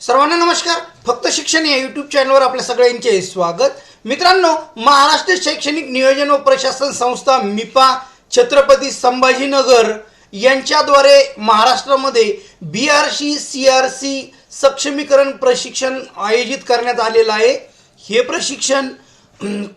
सर्वांना नमस्कार. फक्त शिक्षण या यूट्यूब चॅनलवर आपल्या सगळ्यांचे स्वागत. मित्रांनो महाराष्ट्र शैक्षणिक नियोजन व प्रशासन संस्था मिपा छत्रपती संभाजीनगर यांच्याद्वारे महाराष्ट्रामध्ये B R C C R C सक्षमीकरण प्रशिक्षण आयोजित करण्यात आलेलं आहे. हे प्रशिक्षण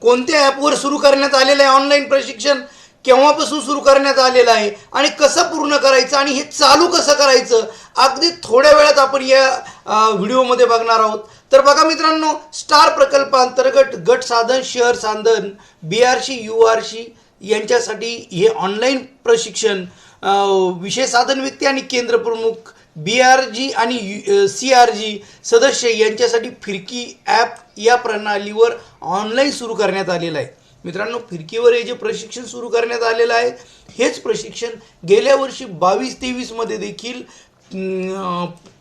कोणत्या ॲपवर सुरू करण्यात आलेलं आहे? ऑनलाईन प्रशिक्षण केव्हापासून सुरू करण्यात आलेलं आहे आणि कसं पूर्ण करायचं आणि हे चालू कसं करायचं अगदी थोड्या वेळात आपण या व्हिडिओमध्ये बघणार आहोत. तर बघा मित्रांनो स्टार प्रकल्पांतर्गत गट साधन शहर साधन B R C U R C यांच्यासाठी हे ऑनलाईन प्रशिक्षण विषय साधन व्यक्ती आणि केंद्र प्रमुख बी आर जी आणि सी आर जी सदस्य यांच्यासाठी फिरकी ॲप या प्रणालीवर ऑनलाईन सुरू करण्यात आलेलं आहे. मित्रांनो फिरकीवर हे जे प्रशिक्षण सुरू करण्यात आलेलं आहे हेच प्रशिक्षण गेल्या वर्षी बावीस तेवीसमध्ये देखील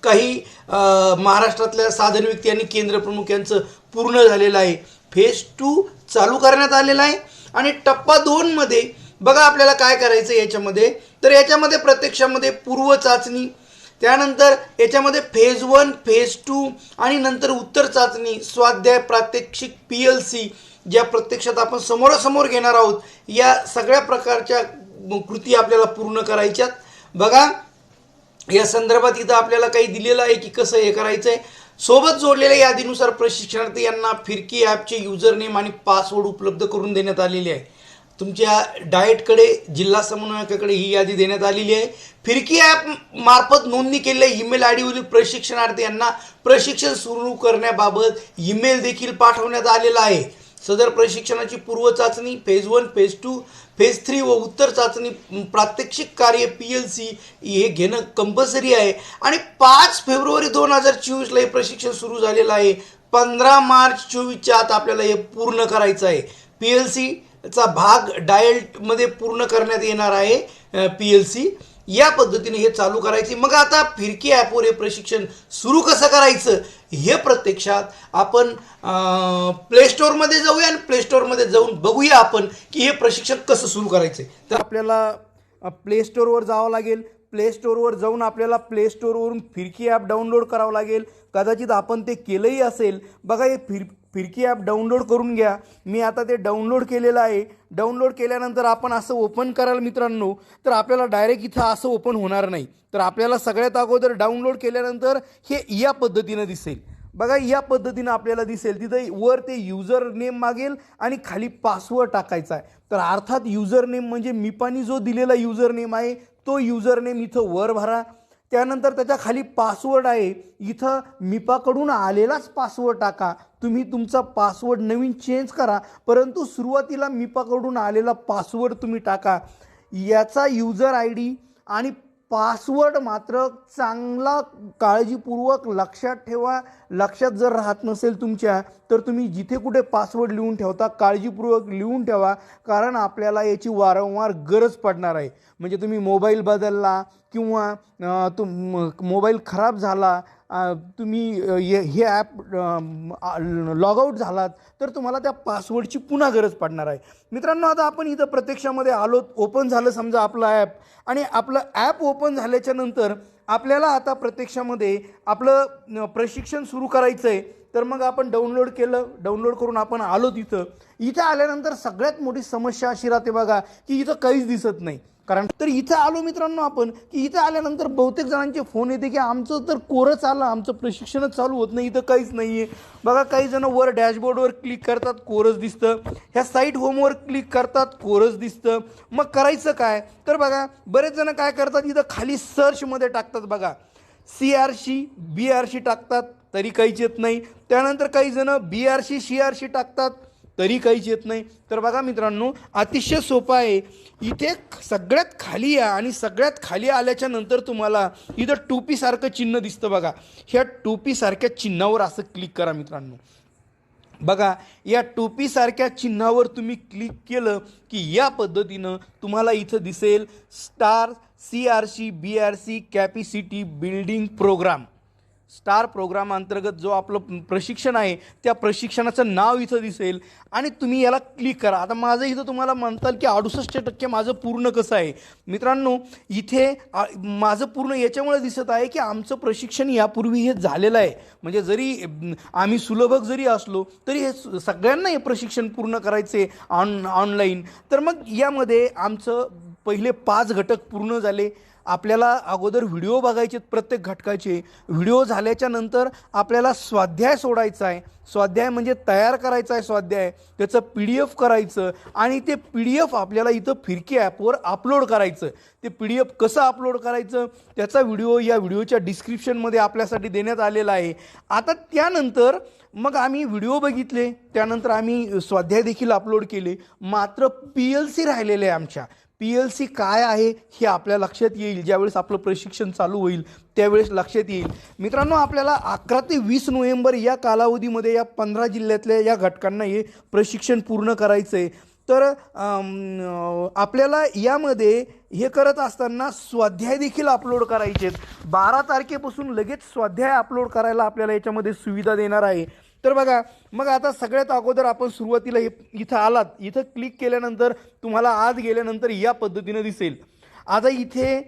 काही महाराष्ट्रातल्या साधन व्यक्ती आणि केंद्र प्रमुख यांचं पूर्ण झालेलं आहे. फेज टू चालू करण्यात आलेला आहे. आणि टप्पा दोनमध्ये बघा आपल्याला काय करायचं याच्यामध्ये. तर याच्यामध्ये प्रत्यक्षामध्ये पूर्व चाचणी त्यानंतर याच्यामध्ये फेज वन फेज टू आणि नंतर उत्तर चाचणी स्वाध्याय प्रात्यक्षिक पी एल सी ज्या प्रत्यक्षात आपण समोरासमोर घेणार आहोत या सगळ्या प्रकारच्या कृती आपल्याला पूर्ण करायच्यात. बघा या संदर्भात इथं आपल्याला काही दिलेलं आहे की कसं हे करायचं आहे सोबत जोडलेल्या यादीनुसार प्रशिक्षणार्थी यांना फिरकी ॲपचे युजर नेम आणि पासवर्ड उपलब्ध करून देण्यात आलेले आहे. तुमच्या डाएटकडे जिल्हा समन्वयकाकडे ही यादी देण्यात आलेली आहे. फिरकी ॲप मार्फत नोंदणी केलेल्या ईमेल आय डीवरील प्रशिक्षणार्थी यांना प्रशिक्षण सुरू करण्याबाबत ईमेल देखील पाठवण्यात आलेला आहे. सदर प्रशिक्षणाची पूर्व चाचणी phase one phase two phase three व उत्तर चाचणी प्रात्यक्षिक कार्य पी एल सी हे घेणं कंपल्सरी आहे. आणि पाच फेब्रुवारी दोन हजार चोवीसला हे प्रशिक्षण सुरू झालेलं आहे. पंधरा मार्च चोवीसच्या आत आपल्याला हे पूर्ण करायचं आहे. पी एल सी चा भाग डायल्टमध्ये पूर्ण करण्यात येणार आहे पी एल सी या पद्धतीने हे चालू करायचे. मग आता फिरकी ॲपवर हे प्रशिक्षण सुरू कसं करायचं हे प्रत्यक्षात आपण प्लेस्टोअरमध्ये जाऊया आणि प्लेस्टोअरमध्ये जाऊन बघूया आपण की हे प्रशिक्षण कसं सुरू करायचं तर आपल्याला प्लेस्टोअरवर जावं लागेल. प्लेस्टोअरवर जाऊन आपल्याला प्लेस्टोअरवरून फिरकी ॲप डाउनलोड करावं लागेल. कदाचित आपण ते केलंही असेल. बघा हे फिर फिरकी ॲप डाउनलोड करून घ्या. मी आता ते डाउनलोड केलेलं आहे. डाउनलोड केल्यानंतर आपण असं ओपन कराल मित्रांनो तर आपल्याला डायरेक्ट इथं असं ओपन होणार नाही. तर आपल्याला सगळ्यात अगोदर डाउनलोड केल्यानंतर हे या पद्धतीनं दिसेल. बघा या पद्धतीनं आपल्याला दिसेल. तिथं वर ते युजर नेम मागेल आणि खाली पासवर्ड टाकायचा आहे. तर अर्थात युजर नेम म्हणजे मिपानी जो दिलेला युजर नेम आहे तो युजर नेम इथं वर भरा. त्यानंतर त्याच्याखाली पासवर्ड आहे. इथं मिपाकडून आलेलाच पासवर्ड टाका. तुम्ही तुमचा पासवर्ड नवीन चेंज करा. परंतु सुरुवातीला मिपाकडून आलेला पासवर्ड तुम्ही टाका. याचा युजर आय डी आणि पासवर्ड मात्र चांगला काळजीपूर्वक लक्षात ठेवा. लक्षात जर राहत नसेल तुमच्या तर तुम्ही जिथे कुठे पासवर्ड लिहून ठेवता काळजीपूर्वक लिहून ठेवा. कारण आपल्याला याची वारंवार गरज पडणार आहे. म्हणजे तुम्ही मोबाईल बदलला किंवा तुम मोबाईल खराब झाला तुम्ही हे- हे ॲप लॉग आऊट झालात तर तुम्हाला त्या पासवर्डची पुन्हा गरज पडणार आहे. मित्रांनो आता आपण इथं प्रत्यक्षामध्ये आलो ओपन झालं समजा आपलं ॲप आणि आपलं ॲप ओपन झाल्याच्यानंतर आपल्याला आता प्रत्यक्षामध्ये आपलं प्रशिक्षण सुरू करायचं आहे तर मग आपण डाउनलोड केलं डाउनलोड करून आपण आलो तिथं. इथं आल्यानंतर सगळ्यात मोठी समस्या अशी राहते बघा की इथं काहीच दिसत नाही. कारण तर इथं आलो मित्रांनो आपण की इथं आल्यानंतर बहुतेक जणांचे फोन येते की आमचं तर कोरच आलं आमचं प्रशिक्षणच चालू होत नाही इथं काहीच नाही आहे बघा काही जण वर डॅशबोर्डवर क्लिक करतात कोरस दिसतं. ह्या साईट होमवर क्लिक करतात कोरस दिसतं. मग करायचं काय? तर बघा बरेच जण काय करतात इथं खाली सर्चमध्ये टाकतात बघा. C R C B R C टाकतात. तरी काहीच येत नाही. त्यानंतर काही जणं B R C C R C टाकतात तरी काहीच येत नाही. तर बघा मित्रांनो अतिशय सोपं आहे. इथे सगळ्यात खाली या आणि सगळ्यात खाली आल्याच्यानंतर तुम्हाला इथं टोपीसारखं चिन्ह दिसतं बघा. ह्या टोपीसारख्या चिन्हावर असं क्लिक करा मित्रांनो. बघा या टोपीसारख्या चिन्हावर तुम्ही क्लिक केलं की या पद्धतीनं तुम्हाला इथं दिसेल star C R C B R C capacity building programme star programme अंतर्गत जो आपलं प्रशिक्षण आहे त्या प्रशिक्षणाचं नाव इथं दिसेल. आणि तुम्ही याला क्लिक करा. आता माझं इथं तुम्हाला म्हणताल की अडुसष्ट टक्के माझं पूर्ण कसं आहे? मित्रांनो इथे माझं पूर्ण याच्यामुळे दिसत आहे की आमचं प्रशिक्षण यापूर्वी हे झालेलं आहे. म्हणजे जरी आम्ही सुलभक जरी असलो तरी हे सगळ्यांना हे प्रशिक्षण पूर्ण करायचे ऑन ऑनलाईन. तर मग यामध्ये आमचं पहिले पाच घटक पूर्ण झाले. आपल्याला अगोदर व्हिडिओ बघायचे आहेत प्रत्येक घटकाचे. व्हिडिओ झाल्याच्यानंतर आपल्याला स्वाध्याय सोडायचा आहे. स्वाध्याय म्हणजे तयार करायचा आहे स्वाध्याय. त्याचं पी डी एफ करायचं आणि ते पी डी एफ आपल्याला इथं फिरकी ॲपवर अपलोड करायचं. ते पी डी एफ कसं अपलोड करायचं? त्याचा व्हिडिओ या व्हिडिओच्या डिस्क्रिप्शनमध्ये आपल्यासाठी देण्यात आलेला आहे. आता त्यानंतर मग आम्ही व्हिडिओ बघितले. त्यानंतर आम्ही स्वाध्याय देखील अपलोड केले. मात्र पी एल सी राहिलेले आहे आमच्या. पी एल सी काय आहे हे आपल्या लक्षात येईल. ज्यावेळेस आपलं प्रशिक्षण चालू होईल त्यावेळेस लक्षात येईल. मित्रांनो आपल्याला अकरा ते वीस नोव्हेंबर या कालावधीमध्ये या पंधरा जिल्ह्यातल्या या घटकांना हे प्रशिक्षण पूर्ण करायचं आहे तर आपल्याला यामध्ये हे करत असताना स्वाध्याय देखील अपलोड करायचे आहेत बारा तारखेपासून लगेच स्वाध्याय अपलोड करायला आपल्याला याच्यामध्ये सुविधा देणार आहे. तर बघा मग आता सगळ्यात अगोदर आपण सुरुवातीला हे इथं आलात. इथं क्लिक केल्यानंतर तुम्हाला आज गेल्यानंतर या पद्धतीनं दिसेल. आता इथे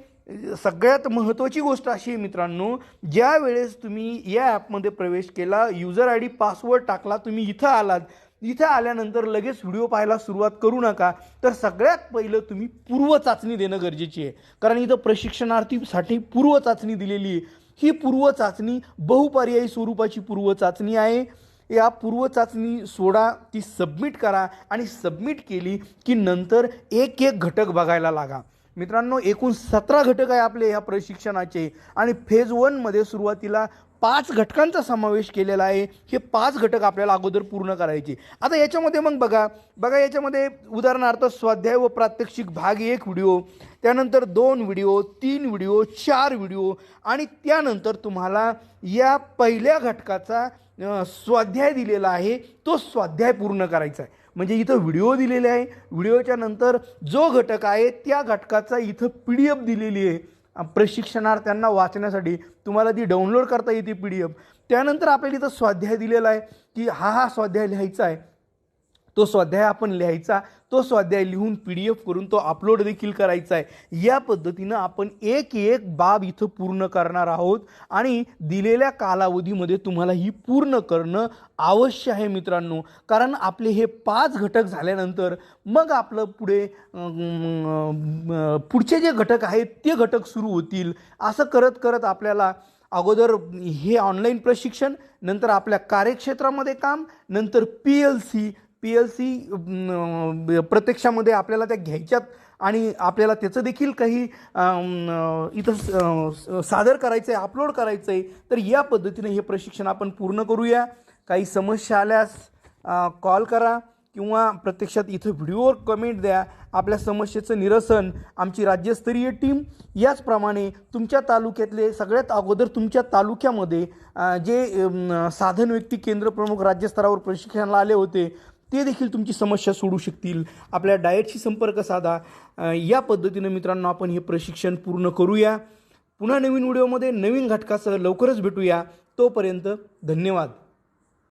सगळ्यात महत्त्वाची गोष्ट अशी आहे मित्रांनो ज्या वेळेस तुम्ही या ॲपमध्ये प्रवेश केला युजर आय डी पासवर्ड टाकला तुम्ही इथं आलात. इथं आल्यानंतर लगेच व्हिडिओ पाहायला सुरुवात करू नका. तर सगळ्यात पहिलं तुम्ही पूर्व चाचणी देणं गरजेची आहे. कारण इथं प्रशिक्षणार्थीसाठी पूर्व चाचणी दिलेली आहे. ही पूर्व चाचणी बहुपर्यायी स्वरूपाची पूर्व चाचणी आहे. या पूर्व चाचणी सोडा ती सबमिट करा आणि सबमिट केली की नंतर एक एक घटक बघायला लागा. मित्रांनो एकूण सतरा घटक आहे आपले ह्या प्रशिक्षणाचे आणि फेज वनमध्ये सुरुवातीला पाच घटकांचा समावेश केलेला आहे. हे पाच घटक आपल्याला अगोदर पूर्ण करायचे. आता याच्यामध्ये मग बघा बघा याच्यामध्ये उदाहरणार्थ स्वाध्याय व प्रात्यक्षिक भाग एक व्हिडिओ त्यानंतर दोन व्हिडिओ तीन व्हिडिओ चार व्हिडिओ आणि त्यानंतर तुम्हाला या पहिल्या घटकाचा स्वाध्याय दिलेला आहे. तो स्वाध्याय पूर्ण करायचा आहे. म्हणजे इथं व्हिडिओ दिलेले आहे. व्हिडिओच्या नंतर जो घटक आहे त्या घटकाचा इथं पी डी एफ दिलेली आहे. प्रशिक्षणार्थ्यांना वाचण्यासाठी तुम्हाला ती डाउनलोड करता येते पी डी एफ त्यानंतर आपल्याला इथं स्वाध्याय दिलेला आहे की हा हा स्वाध्याय लिहायचा आहे. तो स्वाध्याय आपण लिहायचा तो स्वाध्याय लिहून पी डी एफ करून तो अपलोड देखील करायचा आहे. या पद्धतीनं आपण एक एक बाब इथं पूर्ण करणार आहोत आणि दिलेल्या कालावधीमध्ये तुम्हाला ही पूर्ण करणं अवश्य आहे मित्रांनो. कारण आपले हे पाच घटक झाल्यानंतर मग आपलं पुढे पुढचे जे घटक आहेत ते घटक सुरू होतील. असं करत करत आपल्याला अगोदर हे ऑनलाईन प्रशिक्षण नंतर आपल्या कार्यक्षेत्रामध्ये काम नंतर P L C P L C प्रत्यक्षामध्ये आपल्याला त्या घ्यायच्यात आणि आपल्याला त्याचं देखील काही इथं सादर करायचं आहे अपलोड करायचं आहे तर या पद्धतीने हे प्रशिक्षण आपण पूर्ण करूया. काही समस्या आल्यास कॉल करा किंवा प्रत्यक्षात इथं व्हिडिओवर कमेंट द्या. आपल्या समस्येचं निरसन आमची राज्यस्तरीय टीम याचप्रमाणे तुमच्या तालुक्यातले सगळ्यात अगोदर तुमच्या तालुक्यामध्ये जे साधन व्यक्ती केंद्र प्रमुख राज्यस्तरावर प्रशिक्षणाला आले होते ते देखील तुमची समस्या सोडू शकतील. आपल्या डाएटशी संपर्क साधा. या पद्धतीनं मित्रांनो आपण हे प्रशिक्षण पूर्ण करूया. पुन्हा नवीन व्हिडिओमध्ये नवीन घटकासह लवकरच भेटूया. तोपर्यंत धन्यवाद.